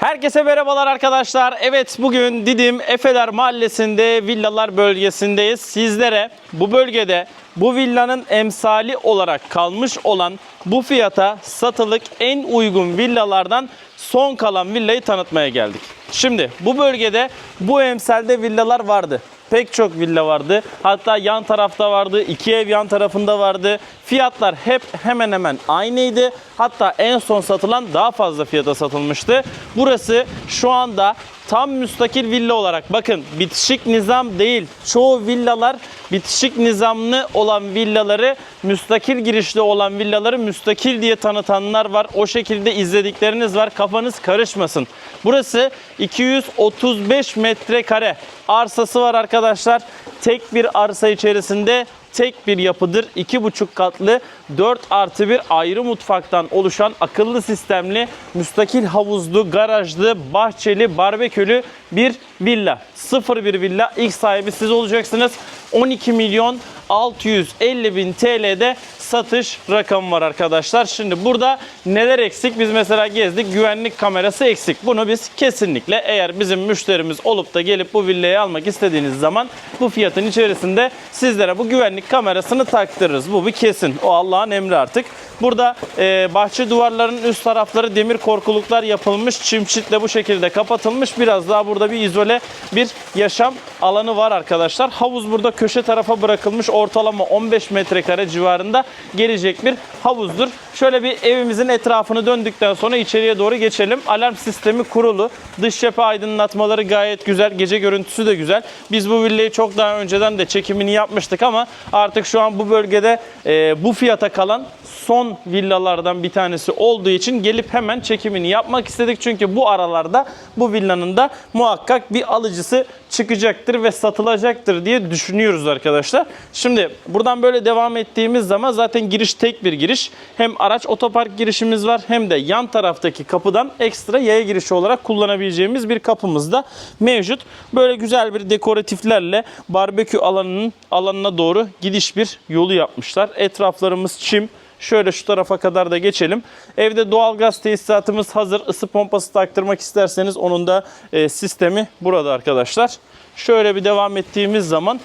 Herkese merhabalar arkadaşlar. Evet bugün Didim Efeler Mahallesi'nde villalar bölgesindeyiz. Sizlere bu bölgede bu villanın emsali olarak kalmış olan bu fiyata satılık en uygun villalardan son kalan villayı tanıtmaya geldik. Şimdi bu bölgede bu emsalde villalar vardı. Pek çok villa vardı. Hatta yan tarafta vardı. iki ev yan tarafında vardı. Fiyatlar hep hemen hemen aynıydı. Hatta en son satılan daha fazla fiyata satılmıştı. Burası şu anda tam müstakil villa olarak bakın bitişik nizam değil. Çoğu villalar bitişik nizamlı olan villaları müstakil girişli olan villaları müstakil diye tanıtanlar var. O şekilde izledikleriniz var. Kafanız karışmasın. Burası 235 metrekare arsası var arkadaşlar. Tek bir arsa içerisinde tek bir yapıdır. 2,5 katlı 4 artı bir ayrı mutfaktan oluşan akıllı sistemli, müstakil havuzlu, garajlı, bahçeli, barbekülü bir villa. Sıfır bir villa. İlk sahibi siz olacaksınız. 12 milyon 650 bin TL'de satış rakamı var arkadaşlar. Şimdi burada neler eksik? Biz mesela gezdik. Güvenlik kamerası eksik. Bunu biz kesinlikle eğer bizim müşterimiz olup da gelip bu villayı almak istediğiniz zaman bu fiyatın içerisinde sizlere bu güvenlik kamerasını taktırırız. Bu bir kesin. O Allah'ın emri artık. Burada e, bahçe duvarlarının üst tarafları demir korkuluklar yapılmış. Çim çitle bu şekilde kapatılmış. Biraz daha burada bir izole bir yaşam alanı var arkadaşlar. Havuz burada köşe tarafa bırakılmış. Ortalama 15 metrekare civarında gelecek bir havuzdur. Şöyle bir evimizin etrafını döndükten sonra içeriye doğru geçelim. Alarm sistemi kurulu. Dış cephe aydınlatmaları gayet güzel. Gece görüntüsü de güzel. Biz bu villayı çok daha önceden de çekimini yapmıştık ama artık şu an bu bölgede e, bu fiyata kalan son villalardan bir tanesi olduğu için gelip hemen çekimini yapmak istedik. Çünkü bu aralarda bu villanın da muhakkak bir alıcısı çıkacaktır ve satılacaktır diye düşünüyoruz arkadaşlar. Şimdi buradan böyle devam ettiğimiz zaman zaten giriş tek bir giriş. Hem araç otopark girişimiz var hem de yan taraftaki kapıdan ekstra yaya girişi olarak kullanabileceğimiz bir kapımız da mevcut. Böyle güzel bir dekoratiflerle barbekü alanının alanına doğru gidiş bir yolu yapmışlar. Etraflarımız çim. Şöyle şu tarafa kadar da geçelim. Evde doğalgaz tesisatımız hazır. Isı pompası taktırmak isterseniz onun da e, sistemi burada arkadaşlar. Şöyle bir devam ettiğimiz zaman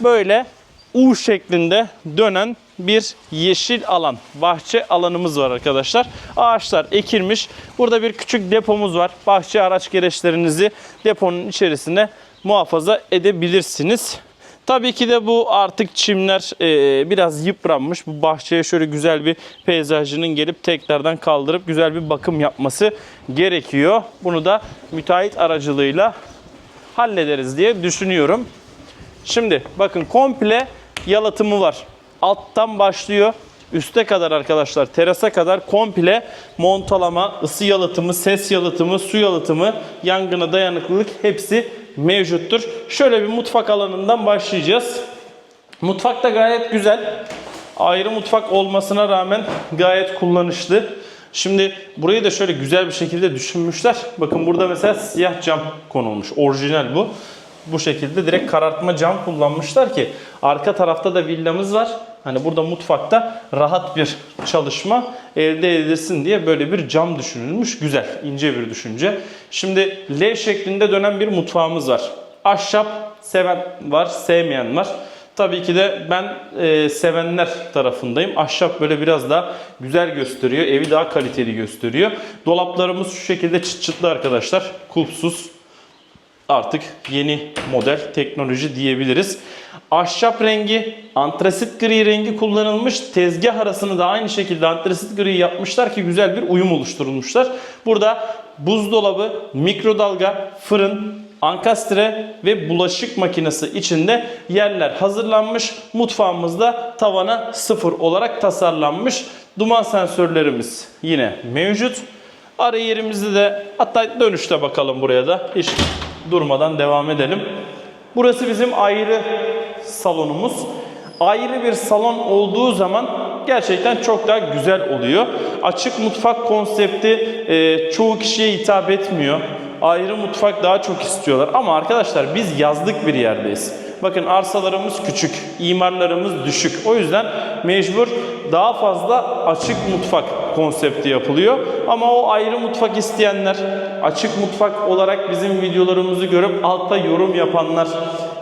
böyle U şeklinde dönen bir yeşil alan, bahçe alanımız var arkadaşlar. Ağaçlar ekilmiş. Burada bir küçük depomuz var. Bahçe araç gereçlerinizi deponun içerisine muhafaza edebilirsiniz. Tabii ki de bu artık çimler e, biraz yıpranmış. Bu bahçeye şöyle güzel bir peyzajının gelip tekrardan kaldırıp güzel bir bakım yapması gerekiyor. Bunu da müteahhit aracılığıyla hallederiz diye düşünüyorum. Şimdi bakın komple yalıtımı var. Alttan başlıyor. Üste kadar arkadaşlar terasa kadar komple montalama, ısı yalıtımı, ses yalıtımı, su yalıtımı, yangına dayanıklılık hepsi mevcuttur. Şöyle bir mutfak alanından başlayacağız. Mutfak da gayet güzel. Ayrı mutfak olmasına rağmen gayet kullanışlı. Şimdi burayı da şöyle güzel bir şekilde düşünmüşler. Bakın burada mesela siyah cam konulmuş. Orijinal bu. Bu şekilde direkt karartma cam kullanmışlar ki arka tarafta da villamız var. Hani burada mutfakta rahat bir çalışma elde edilsin diye böyle bir cam düşünülmüş. Güzel, ince bir düşünce. Şimdi L şeklinde dönen bir mutfağımız var. Ahşap seven var, sevmeyen var. Tabii ki de ben e, sevenler tarafındayım. Ahşap böyle biraz daha güzel gösteriyor. Evi daha kaliteli gösteriyor. Dolaplarımız şu şekilde çıt çıtlı arkadaşlar. Kulpsuz. Artık yeni model teknoloji diyebiliriz. Ahşap rengi, antrasit gri rengi kullanılmış. Tezgah arasını da aynı şekilde antrasit gri yapmışlar ki güzel bir uyum oluşturulmuşlar. Burada buzdolabı, mikrodalga, fırın, ankastre ve bulaşık makinesi içinde yerler hazırlanmış. Mutfağımızda tavana sıfır olarak tasarlanmış. Duman sensörlerimiz yine mevcut. Ara yerimizde de hatta dönüşte bakalım buraya da. Hiç durmadan devam edelim. Burası bizim ayrı salonumuz. Ayrı bir salon olduğu zaman gerçekten çok daha güzel oluyor. Açık mutfak konsepti e, çoğu kişiye hitap etmiyor. Ayrı mutfak daha çok istiyorlar. Ama arkadaşlar biz yazlık bir yerdeyiz. Bakın arsalarımız küçük, imarlarımız düşük. O yüzden mecbur daha fazla açık mutfak konsepti yapılıyor. Ama o ayrı mutfak isteyenler, açık mutfak olarak bizim videolarımızı görüp altta yorum yapanlar,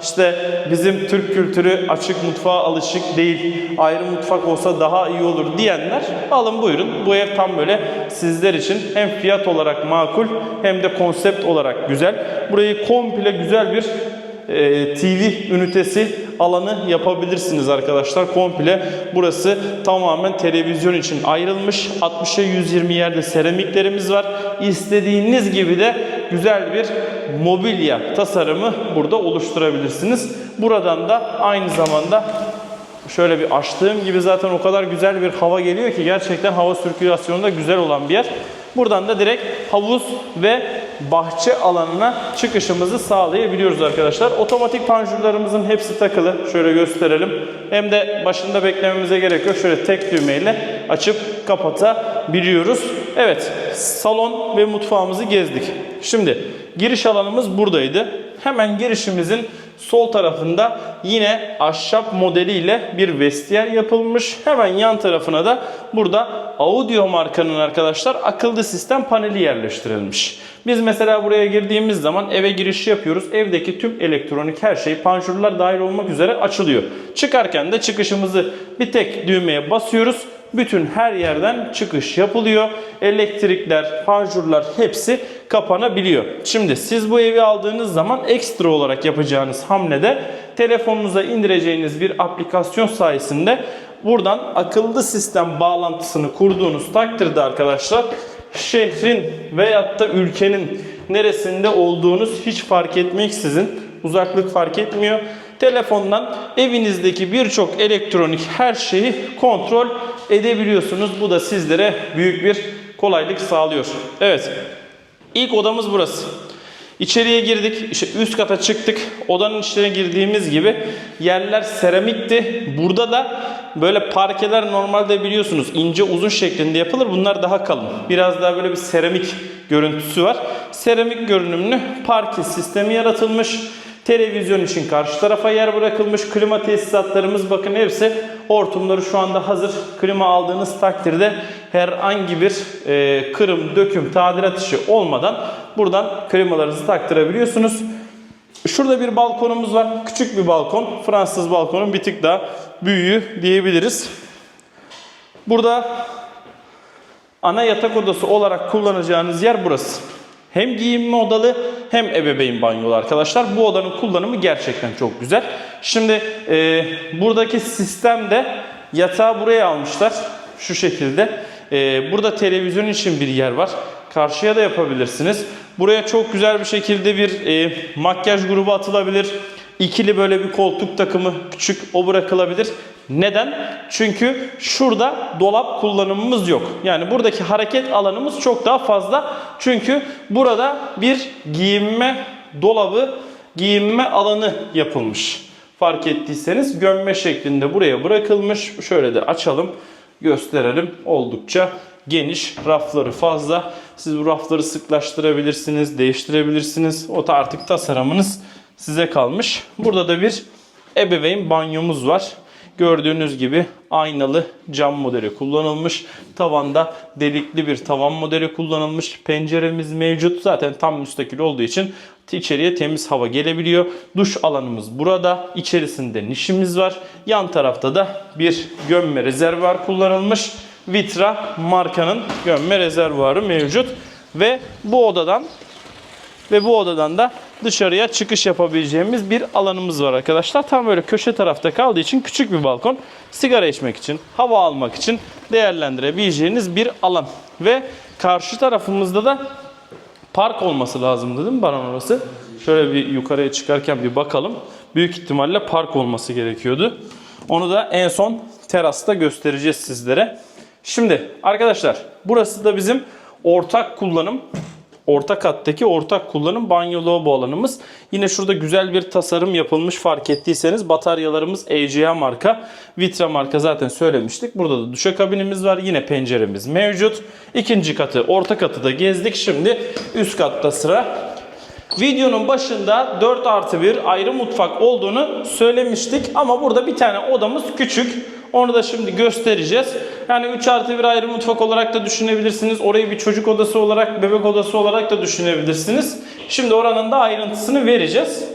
işte bizim Türk kültürü açık mutfağa alışık değil, ayrı mutfak olsa daha iyi olur diyenler alın buyurun. Bu ev tam böyle sizler için hem fiyat olarak makul hem de konsept olarak güzel. Burayı komple güzel bir e, TV ünitesi alanı yapabilirsiniz arkadaşlar. Komple burası tamamen televizyon için ayrılmış. 60'a 120 yerde seramiklerimiz var. İstediğiniz gibi de güzel bir mobilya tasarımı burada oluşturabilirsiniz. Buradan da aynı zamanda şöyle bir açtığım gibi zaten o kadar güzel bir hava geliyor ki gerçekten hava sirkülasyonu da güzel olan bir yer. Buradan da direkt havuz ve bahçe alanına çıkışımızı sağlayabiliyoruz arkadaşlar. Otomatik panjurlarımızın hepsi takılı. Şöyle gösterelim. Hem de başında beklememize gerek yok. Şöyle tek düğmeyle açıp kapatabiliyoruz. Evet, salon ve mutfağımızı gezdik. Şimdi giriş alanımız buradaydı. Hemen girişimizin sol tarafında yine ahşap modeliyle bir vestiyer yapılmış. Hemen yan tarafına da burada Audio markanın arkadaşlar akıllı sistem paneli yerleştirilmiş. Biz mesela buraya girdiğimiz zaman eve giriş yapıyoruz. Evdeki tüm elektronik her şey panjurlar dahil olmak üzere açılıyor. Çıkarken de çıkışımızı bir tek düğmeye basıyoruz. Bütün her yerden çıkış yapılıyor. Elektrikler, panjurlar hepsi kapanabiliyor. Şimdi siz bu evi aldığınız zaman ekstra olarak yapacağınız hamlede telefonunuza indireceğiniz bir aplikasyon sayesinde buradan akıllı sistem bağlantısını kurduğunuz takdirde arkadaşlar şehrin veyahut da ülkenin neresinde olduğunuz hiç fark etmeksizin uzaklık fark etmiyor. Telefondan evinizdeki birçok elektronik her şeyi kontrol edebiliyorsunuz. Bu da sizlere büyük bir kolaylık sağlıyor. Evet. İlk odamız burası. İçeriye girdik. İşte üst kata çıktık. Odanın içine girdiğimiz gibi yerler seramikti. Burada da böyle parkeler normalde biliyorsunuz ince uzun şeklinde yapılır. Bunlar daha kalın. Biraz daha böyle bir seramik görüntüsü var. Seramik görünümlü parke sistemi yaratılmış. Televizyon için karşı tarafa yer bırakılmış. Klima tesisatlarımız bakın hepsi hortumları şu anda hazır. Klima aldığınız takdirde herhangi bir e, kırım, döküm, tadilat işi olmadan buradan klimalarınızı taktırabiliyorsunuz. Şurada bir balkonumuz var. Küçük bir balkon. Fransız balkonun bir tık daha büyüğü diyebiliriz. Burada ana yatak odası olarak kullanacağınız yer burası. Hem giyinme odalı hem ebeveyn banyolu arkadaşlar. Bu odanın kullanımı gerçekten çok güzel. Şimdi e, buradaki sistemde yatağı buraya almışlar. Şu şekilde. E, burada televizyon için bir yer var. Karşıya da yapabilirsiniz. Buraya çok güzel bir şekilde bir e, makyaj grubu atılabilir. İkili böyle bir koltuk takımı küçük o bırakılabilir. Neden? Çünkü şurada dolap kullanımımız yok. Yani buradaki hareket alanımız çok daha fazla. Çünkü burada bir giyinme dolabı, giyinme alanı yapılmış. Fark ettiyseniz gömme şeklinde buraya bırakılmış. Şöyle de açalım, gösterelim. Oldukça geniş, rafları fazla. Siz bu rafları sıklaştırabilirsiniz, değiştirebilirsiniz. O da artık tasarımınız size kalmış. Burada da bir ebeveyn banyomuz var. Gördüğünüz gibi aynalı cam modeli kullanılmış. Tavanda delikli bir tavan modeli kullanılmış. Penceremiz mevcut. Zaten tam müstakil olduğu için içeriye temiz hava gelebiliyor. Duş alanımız burada. İçerisinde nişimiz var. Yan tarafta da bir gömme rezervuar kullanılmış. Vitra markanın gömme rezervuarı mevcut. Ve bu odadan ve bu odadan da dışarıya çıkış yapabileceğimiz bir alanımız var arkadaşlar. Tam böyle köşe tarafta kaldığı için küçük bir balkon. Sigara içmek için, hava almak için değerlendirebileceğiniz bir alan. Ve karşı tarafımızda da park olması lazımdı değil mi Baran orası? Şöyle bir yukarıya çıkarken bir bakalım. Büyük ihtimalle park olması gerekiyordu. Onu da en son terasta göstereceğiz sizlere. Şimdi arkadaşlar burası da bizim ortak kullanım orta kattaki ortak kullanım banyo lavabo alanımız. Yine şurada güzel bir tasarım yapılmış fark ettiyseniz bataryalarımız ECA marka. Vitra marka zaten söylemiştik. Burada da duşakabinimiz var. Yine penceremiz mevcut. İkinci katı orta katı da gezdik. Şimdi üst katta sıra. Videonun başında 4 artı 1 ayrı mutfak olduğunu söylemiştik. Ama burada bir tane odamız küçük. Onu da şimdi göstereceğiz. Yani 3 artı 1 ayrı mutfak olarak da düşünebilirsiniz. Orayı bir çocuk odası olarak, bebek odası olarak da düşünebilirsiniz. Şimdi oranın da ayrıntısını vereceğiz.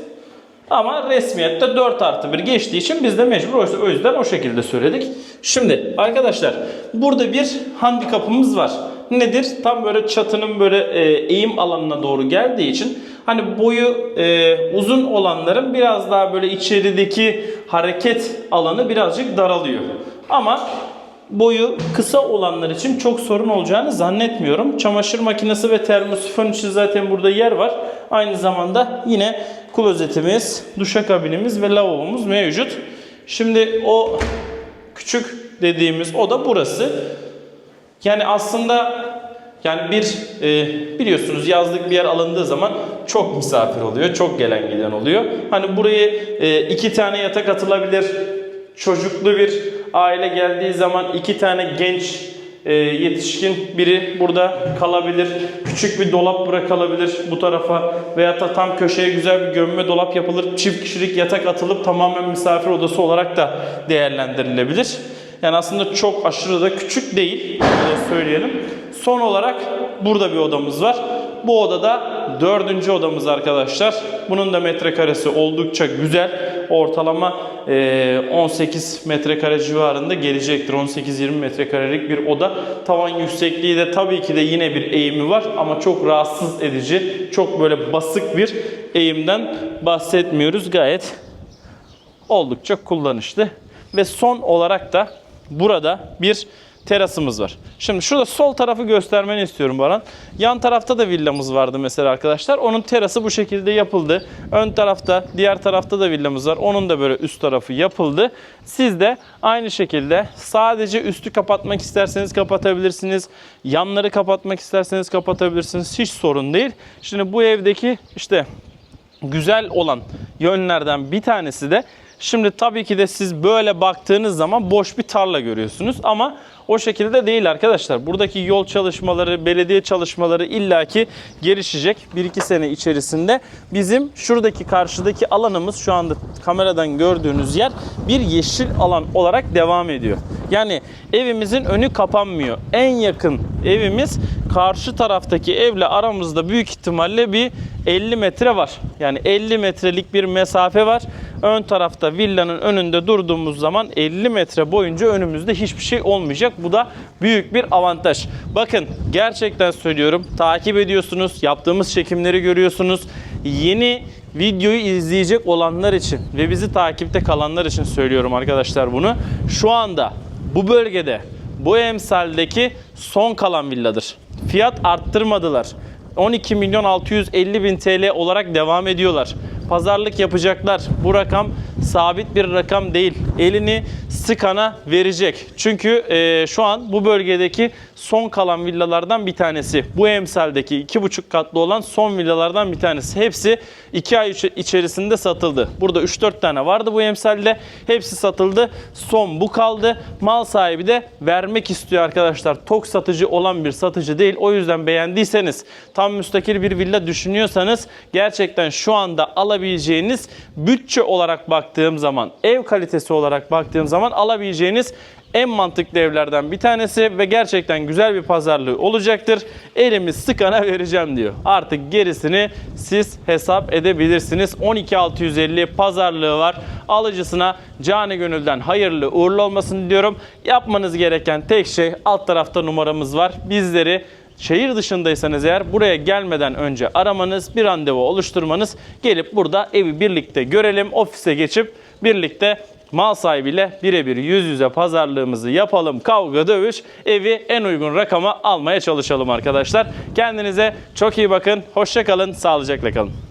Ama resmiyette 4 artı 1 geçtiği için biz de mecbur o yüzden o şekilde söyledik. Şimdi arkadaşlar burada bir handikapımız var. Nedir? Tam böyle çatının böyle e, eğim alanına doğru geldiği için hani boyu e, uzun olanların biraz daha böyle içerideki hareket alanı birazcık daralıyor. Ama boyu kısa olanlar için çok sorun olacağını zannetmiyorum. Çamaşır makinesi ve termosifon için zaten burada yer var. Aynı zamanda yine klozetimiz, duşakabinimiz ve lavabomuz mevcut. Şimdi o küçük dediğimiz oda burası. Yani aslında yani bir e, biliyorsunuz yazlık bir yer alındığı zaman çok misafir oluyor, çok gelen giden oluyor. Hani buraya e, iki tane yatak atılabilir, çocuklu bir aile geldiği zaman iki tane genç e, yetişkin biri burada kalabilir. Küçük bir dolap bırakılabilir bu tarafa veya da tam köşeye güzel bir gömme dolap yapılır. Çift kişilik yatak atılıp tamamen misafir odası olarak da değerlendirilebilir. Yani aslında çok aşırı da küçük değil. Öyle söyleyelim. Son olarak burada bir odamız var. Bu odada dördüncü odamız arkadaşlar. Bunun da metrekaresi oldukça güzel. Ortalama eee, 18 metrekare civarında gelecektir. 18-20 metrekarelik bir oda. Tavan yüksekliği de tabii ki de yine bir eğimi var ama çok rahatsız edici, çok böyle basık bir eğimden bahsetmiyoruz. Gayet oldukça kullanışlı. Ve son olarak da burada bir terasımız var. Şimdi şurada sol tarafı göstermeni istiyorum Baran. Yan tarafta da villamız vardı mesela arkadaşlar. Onun terası bu şekilde yapıldı. Ön tarafta, diğer tarafta da villamız var. Onun da böyle üst tarafı yapıldı. Siz de aynı şekilde sadece üstü kapatmak isterseniz kapatabilirsiniz. Yanları kapatmak isterseniz kapatabilirsiniz. Hiç sorun değil. Şimdi bu evdeki işte güzel olan yönlerden bir tanesi de şimdi tabii ki de siz böyle baktığınız zaman boş bir tarla görüyorsunuz ama o şekilde değil arkadaşlar. Buradaki yol çalışmaları, belediye çalışmaları illaki gelişecek. 1-2 sene içerisinde bizim şuradaki karşıdaki alanımız şu anda kameradan gördüğünüz yer bir yeşil alan olarak devam ediyor. Yani evimizin önü kapanmıyor. En yakın evimiz karşı taraftaki evle aramızda büyük ihtimalle bir 50 metre var. Yani 50 metrelik bir mesafe var. Ön tarafta villanın önünde durduğumuz zaman 50 metre boyunca önümüzde hiçbir şey olmayacak. Bu da büyük bir avantaj. Bakın gerçekten söylüyorum. Takip ediyorsunuz. Yaptığımız çekimleri görüyorsunuz. Yeni videoyu izleyecek olanlar için ve bizi takipte kalanlar için söylüyorum arkadaşlar bunu. Şu anda bu bölgede bu emsaldeki son kalan villadır. Fiyat arttırmadılar. 12 milyon 650 bin TL olarak devam ediyorlar. Pazarlık yapacaklar. Bu rakam sabit bir rakam değil. Elini sıkana verecek. Çünkü e, şu an bu bölgedeki son kalan villalardan bir tanesi. Bu emsaldeki 2,5 katlı olan son villalardan bir tanesi. Hepsi 2 ay içerisinde satıldı. Burada 3-4 tane vardı bu emsalde. Hepsi satıldı. Son bu kaldı. Mal sahibi de vermek istiyor arkadaşlar. Tok satıcı olan bir satıcı değil. O yüzden beğendiyseniz, tam müstakil bir villa düşünüyorsanız gerçekten şu anda alabileceğiniz bütçe olarak baktığım zaman, ev kalitesi olarak baktığım zaman alabileceğiniz en mantıklı evlerden bir tanesi ve gerçekten güzel bir pazarlığı olacaktır. Elimiz sıkana vereceğim diyor. Artık gerisini siz hesap edebilirsiniz. 12650 pazarlığı var. Alıcısına cani gönülden hayırlı uğurlu olmasını diliyorum. Yapmanız gereken tek şey alt tarafta numaramız var. Bizleri Şehir dışındaysanız eğer buraya gelmeden önce aramanız, bir randevu oluşturmanız, gelip burada evi birlikte görelim, ofise geçip birlikte mal sahibiyle birebir yüz yüze pazarlığımızı yapalım. Kavga dövüş evi en uygun rakama almaya çalışalım arkadaşlar. Kendinize çok iyi bakın. Hoşça kalın. Sağlıcakla kalın.